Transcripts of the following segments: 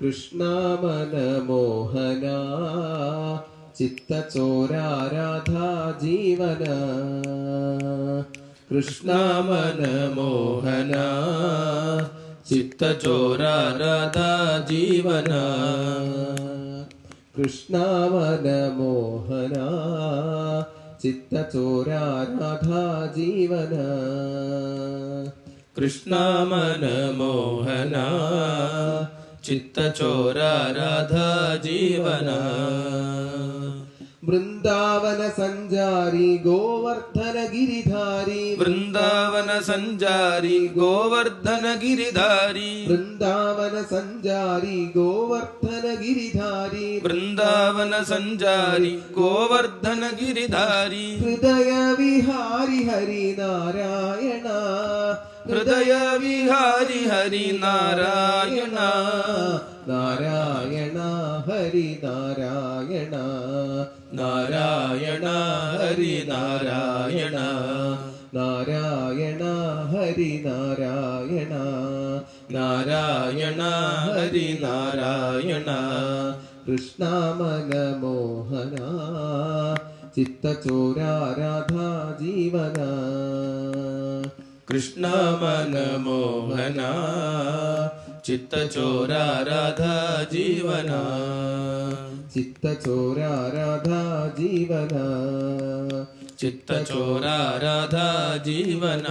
कृष्णामनमोहना चित्तचोराराधा मोहना चित्तचोराधा जीवन। कृष्णा मन मोहना चित्तचोरा राधा जीवना। कृष्णामन जीवन कृष्णा चित्तचोराराधा जीवन वृन्दावन संजारि गोवर्धन गिरिधारी वृन्दावन संजारि गोवर्धन गिरिधारी वृन्दावन सञ्जारि गोवर्धन गिरिधारी वृन्दावन सञ्जारि गोवर्धन गिरिधारी हृदय विहारि हरि नारायण ഹൃദയ വിഹാരി ഹരി നാരായണ. നാരായണ ഹരി നാരായണ. നാരായണ ഹരി നാരായണ. നാരായണ ഹരി നാരായണ. നാരായണ ഹരി നാരായണ. കൃഷ്ണ മനമോഹന ചിത്തചോരാരാധാ ജീവന. കൃഷ്ണ മനമോഹന ചിത്തചോരാരാധാ ജീവന. ചിത്തചോരാരാധാ ജീവന. ചിത്തചോരാരാധാ ജീവന.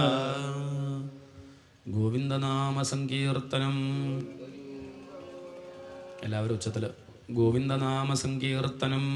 ഗോവിന്ദനാമ സങ്കീർത്തനം എല്ലാവരും ഉച്ചത്തിൽ. ഗോവിന്ദനാമ സങ്കീർത്തനം